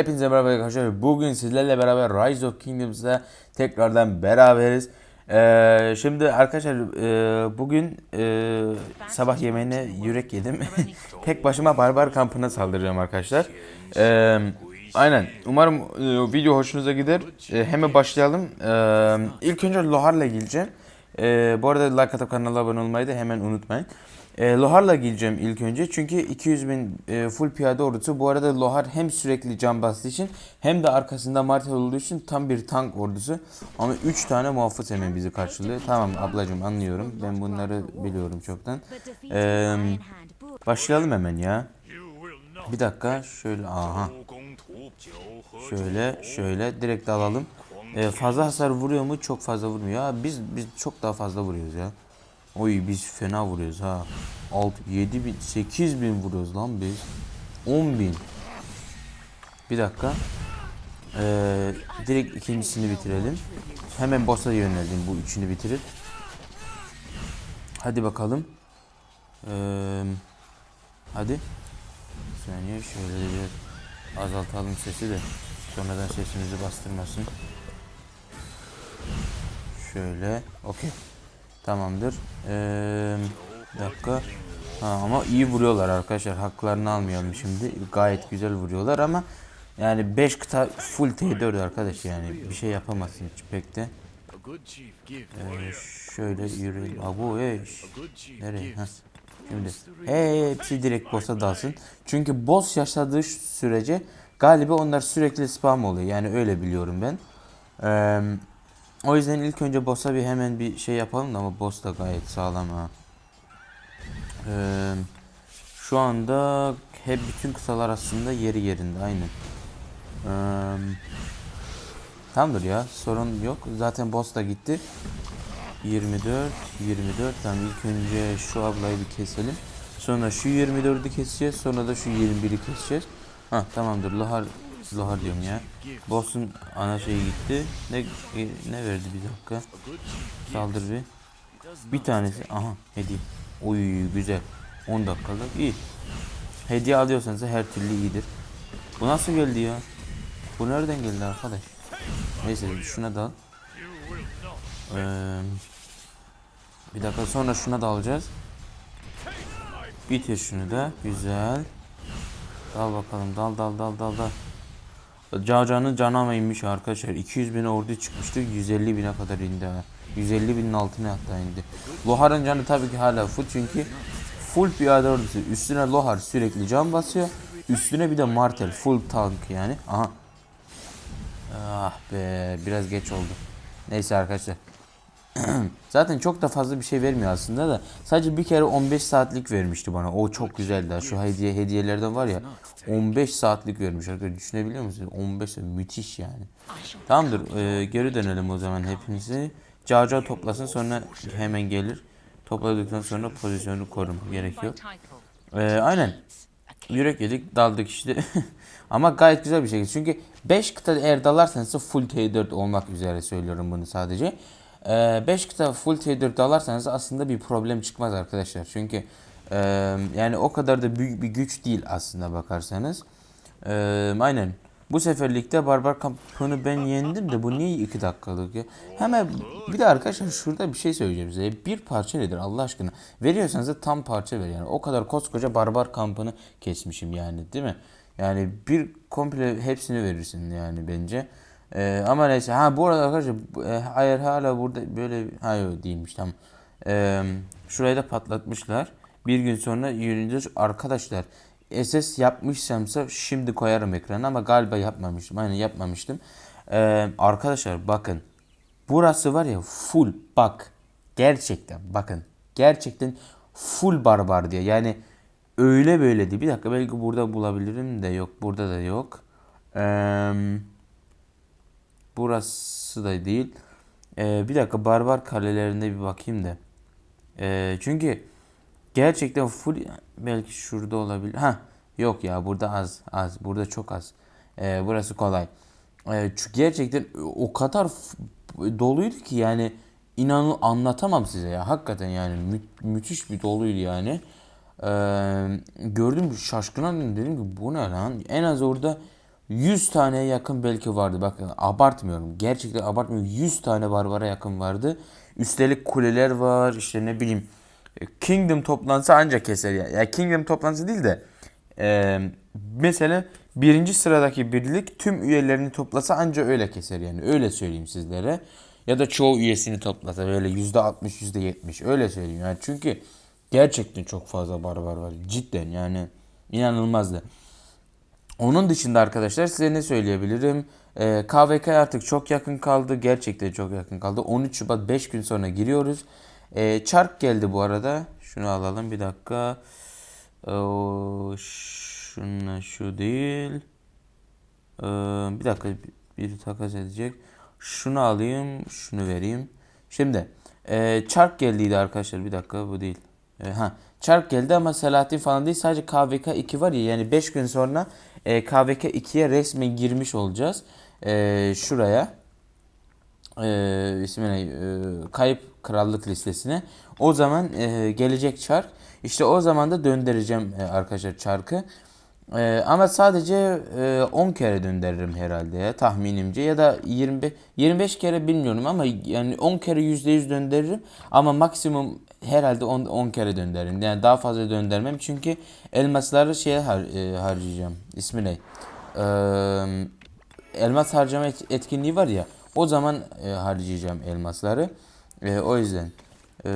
Hepinize merhaba arkadaşlar. Bugün sizlerle beraber Rise of Kingdoms'da tekrardan beraberiz. Ee, şimdi arkadaşlar e, bugün e, sabah yemeğine yürek yedim. Tek başıma barbar kampına saldıracağım arkadaşlar. Ee, aynen. Umarım e, video hoşunuza gider. E, hemen başlayalım. Ee, ilk önce Lohar'la geleceğim. Ee, bu arada like atıp kanala abone olmayı da hemen unutmayın. E, Lohar'la geleceğim ilk önce çünkü 200 bin e, full piyade ordusu. Bu arada Lohar hem sürekli can bastığı için hem de arkasında Martel olduğu için tam bir tank ordusu. Ama 3 tane muhafız hemen bizi karşılıyor. Tamam ablacığım anlıyorum. Ben bunları biliyorum çoktan. Ee, başlayalım hemen ya. Bir dakika şöyle aha. Şöyle şöyle direkt alalım. Ee, fazla hasar vuruyor mu? Çok fazla vurmuyor. Ha, biz biz çok daha fazla vuruyoruz ya. Oy biz fena vuruyoruz ha. 6 7 bin 8 bin vuruyoruz lan biz. 10 bin. Bir dakika. Ee, direkt ikincisini bitirelim. Hemen boss'a yöneldim bu üçünü bitirip. Hadi bakalım. Ee, hadi. Bir saniye şöyle bir azaltalım sesi de. Sonradan sesimizi bastırmasın. Şöyle. Okey. Tamamdır. Ee, dakika. Ha, ama iyi vuruyorlar arkadaşlar. Haklarını almayalım şimdi. Gayet güzel vuruyorlar ama yani 5 kıta full T4 arkadaş yani bir şey yapamazsın hiç pek de. Ee, şöyle yürüyelim. Abo eş. Nereye? Heh. Şimdi hepsi direkt boss'a dalsın. Çünkü boss yaşadığı sürece galiba onlar sürekli spam oluyor. Yani öyle biliyorum ben. Ee, o yüzden ilk önce boss'a bir hemen bir şey yapalım da ama boss da gayet sağlam ha. Ee, şu anda hep bütün kısalar aslında yeri yerinde aynı. Ee, tamamdır ya sorun yok. Zaten boss da gitti. 24 24 tamam ilk önce şu ablayı bir keselim. Sonra şu 24'ü keseceğiz. Sonra da şu 21'i keseceğiz. Ha tamamdır. Lohar Lohar diyorum ya. Boss'un ana şeyi gitti. Ne e, ne verdi bir dakika. Saldır bir. Bir tanesi. Aha hediye. Oy güzel. 10 dakikalık iyi. Hediye alıyorsanız her türlü iyidir. Bu nasıl geldi ya? Bu nereden geldi arkadaş? Neyse şuna da al. Ee, bir dakika sonra şuna da alacağız. Bitir şunu da. Güzel. Dal bakalım. Dal dal dal dal dal. Cavca'nın canama inmiş arkadaşlar. 200 bin ordu çıkmıştı. 150 bine kadar indi. ha. 150 binin altına hatta indi. Lohar'ın canı tabii ki hala full çünkü full piyade ordusu. Üstüne Lohar sürekli can basıyor. Üstüne bir de Martel full tank yani. Aha. Ah be biraz geç oldu. Neyse arkadaşlar. Zaten çok da fazla bir şey vermiyor aslında da. Sadece bir kere 15 saatlik vermişti bana. O çok güzeldi. Şu hediye hediyelerden var ya 15 saatlik vermiş arkadaşlar. Düşünebiliyor musunuz? 15 saat müthiş yani. Tamamdır. Ee, geri dönelim o zaman hepinizi. Caca toplasın sonra hemen gelir. Topladıktan sonra pozisyonu koruma gerekiyor. Ee, aynen. Yürek yedik daldık işte. Ama gayet güzel bir şekilde. Çünkü 5 kıta eğer dalarsanız full T4 olmak üzere söylüyorum bunu sadece. 5 kıta full T4 dalarsanız aslında bir problem çıkmaz arkadaşlar. Çünkü e, yani o kadar da büyük bir güç değil aslında bakarsanız. E, aynen. Bu seferlikte barbar kampını ben yendim de bu niye 2 dakikalık ya? Hemen bir de arkadaşlar şurada bir şey söyleyeceğim size. Bir parça nedir Allah aşkına? Veriyorsanız da tam parça ver yani. O kadar koskoca barbar kampını kesmişim yani değil mi? Yani bir komple hepsini verirsin yani bence. Ee, ama neyse. Ha bu arada arkadaşlar e, hayır hala burada böyle hayır değilmiş tamam. Ee, şurayı da patlatmışlar. Bir gün sonra yürüyünce arkadaşlar SS yapmışsamsa şimdi koyarım ekrana ama galiba yapmamıştım. Aynen yapmamıştım. Ee, arkadaşlar bakın. Burası var ya full bak. Gerçekten bakın. Gerçekten full barbar diye. Yani öyle böyle değil. Bir dakika belki burada bulabilirim de yok. Burada da yok. Eee Burası da değil. Ee, bir dakika barbar kalelerinde bir bakayım da. Ee, çünkü gerçekten full belki şurada olabilir. Ha yok ya burada az az burada çok az. Ee, burası kolay. Ee, çünkü gerçekten o kadar doluydu ki yani inanın anlatamam size ya. Hakikaten yani mü- müthiş bir doluydu yani. Ee, gördüm şaşkına dedim ki bu ne lan? En az orada 100 taneye yakın belki vardı. Bakın abartmıyorum. Gerçekten abartmıyorum. 100 tane barbara yakın vardı. Üstelik kuleler var. işte ne bileyim. e, Kingdom toplansa ancak keser ya. Ya Kingdom toplansa değil de e, mesela birinci sıradaki birlik tüm üyelerini toplasa ancak öyle keser yani. Öyle söyleyeyim sizlere. Ya da çoğu üyesini toplasa böyle %60 %70 öyle söyleyeyim. Yani çünkü gerçekten çok fazla barbar var. Cidden yani inanılmazdı. Onun dışında arkadaşlar size ne söyleyebilirim? Ee, KVK artık çok yakın kaldı. Gerçekten çok yakın kaldı. 13 Şubat 5 gün sonra giriyoruz. Ee, çark geldi bu arada. Şunu alalım bir dakika. Oo, şunla şu değil. Ee, bir dakika biri takas edecek. Şunu alayım, şunu vereyim. Şimdi e, çark geldiydi arkadaşlar. Bir dakika bu değil. E, ha çark geldi ama Selahattin falan değil. Sadece KVK 2 var ya yani 5 gün sonra e, KVK 2'ye resmen girmiş olacağız. E, şuraya e, ismi ne? E, kayıp krallık listesine. O zaman e, gelecek çark. İşte o zaman da döndüreceğim e, arkadaşlar çarkı. E, ama sadece e, 10 kere döndürürüm herhalde ya tahminimce ya da 25 25 kere bilmiyorum ama yani 10 kere %100 döndürürüm ama maksimum herhalde 10, 10 kere döndürürüm. Yani daha fazla döndürmem çünkü elmasları şeye har, e, harcayacağım. İsmi ne? Eee elmas harcama et- etkinliği var ya o zaman e, harcayacağım elmasları. E, o yüzden e,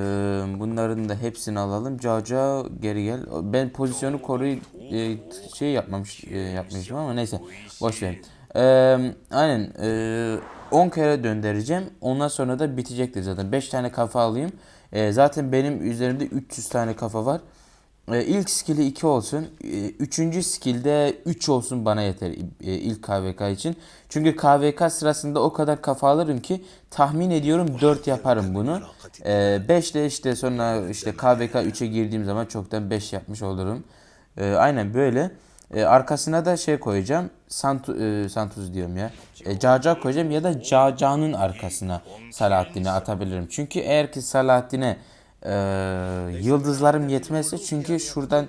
bunların da hepsini alalım. Caca geri gel. Ben pozisyonu koruy e, şey yapmamış e, yapmıştım ama neyse boş ver. E, aynen e, 10 kere döndüreceğim. Ondan sonra da bitecektir zaten. 5 tane kafa alayım. E, zaten benim üzerimde 300 tane kafa var. E, ilk skill'i 2 olsun. E, üçüncü skill'de 3 olsun bana yeter e, ilk KVK için. Çünkü KVK sırasında o kadar kafa alırım ki tahmin ediyorum 4 yaparım bunu. 5 de işte sonra işte KVK 3'e girdiğim zaman çoktan 5 yapmış olurum. E, aynen böyle. E, arkasına da şey koyacağım. Sant e, Santus diyorum ya. E, Caca koyacağım ya da Caca'nın arkasına Salahattin'i atabilirim. Çünkü eğer ki Salahattin'e e, yıldızlarım yetmezse çünkü şuradan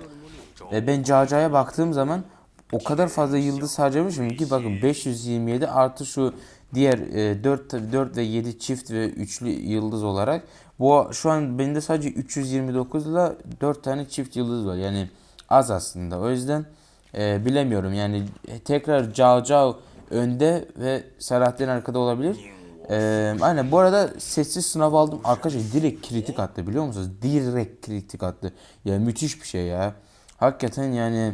e, ben Caca'ya baktığım zaman o kadar fazla yıldız harcamışım ki bakın 527 artı şu diğer e, 4 4 ve 7 çift ve üçlü yıldız olarak bu şu an bende sadece 329 ile 4 tane çift yıldız var. Yani az aslında. O yüzden e, bilemiyorum. Yani tekrar Cao önde ve Selahattin arkada olabilir. Ee, aynen bu arada sessiz sınav aldım. Arkadaşlar direkt kritik attı biliyor musunuz? Direkt kritik attı. Ya müthiş bir şey ya. Hakikaten yani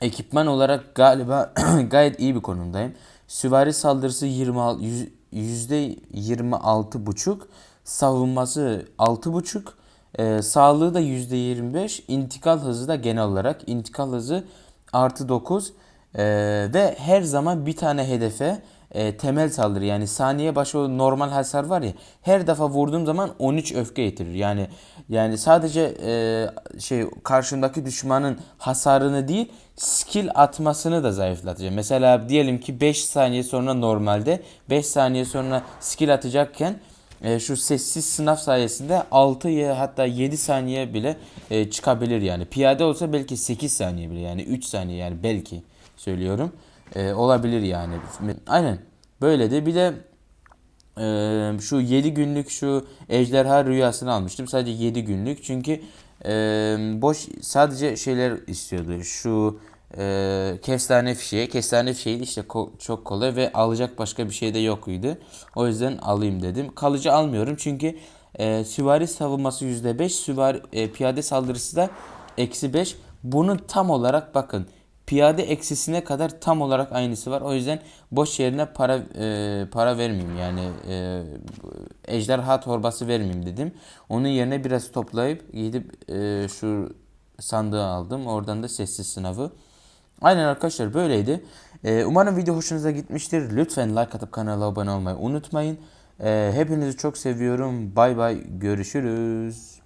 ekipman olarak galiba gayet iyi bir konumdayım. Süvari saldırısı 26 yüz- yüzde 26 buçuk. Savunması 6 buçuk. Ee, sağlığı da yüzde 25. İntikal hızı da genel olarak intikal hızı artı 9. Ee, ve her zaman bir tane hedefe e, temel saldırı yani saniye başı normal hasar var ya her defa vurduğum zaman 13 öfke getirir. Yani yani sadece e, şey karşımdaki düşmanın hasarını değil skill atmasını da zayıflatacağım. Mesela diyelim ki 5 saniye sonra normalde 5 saniye sonra skill atacakken e, şu sessiz sınav sayesinde 6 ya hatta 7 saniye bile e, çıkabilir yani. Piyade olsa belki 8 saniye bile yani 3 saniye yani belki söylüyorum. E, olabilir yani. Aynen. Böyle de bir de e, şu 7 günlük şu ejderha rüyasını almıştım. Sadece 7 günlük. Çünkü e, boş sadece şeyler istiyordu. Şu e, kestane fişeği. Kestane fişeği işte ko- çok kolay ve alacak başka bir şey de yokuydu. O yüzden alayım dedim. Kalıcı almıyorum çünkü e, süvari savunması %5, süvari e, piyade saldırısı da eksi 5. Bunun tam olarak bakın piyade eksisine kadar tam olarak aynısı var. O yüzden boş yerine para e, para vermeyeyim yani e, ejderha torbası vermeyeyim dedim. Onun yerine biraz toplayıp gidip e, şu sandığı aldım. Oradan da sessiz sınavı. Aynen arkadaşlar böyleydi. E, umarım video hoşunuza gitmiştir. Lütfen like atıp kanala abone olmayı unutmayın. E, hepinizi çok seviyorum. Bay bay görüşürüz.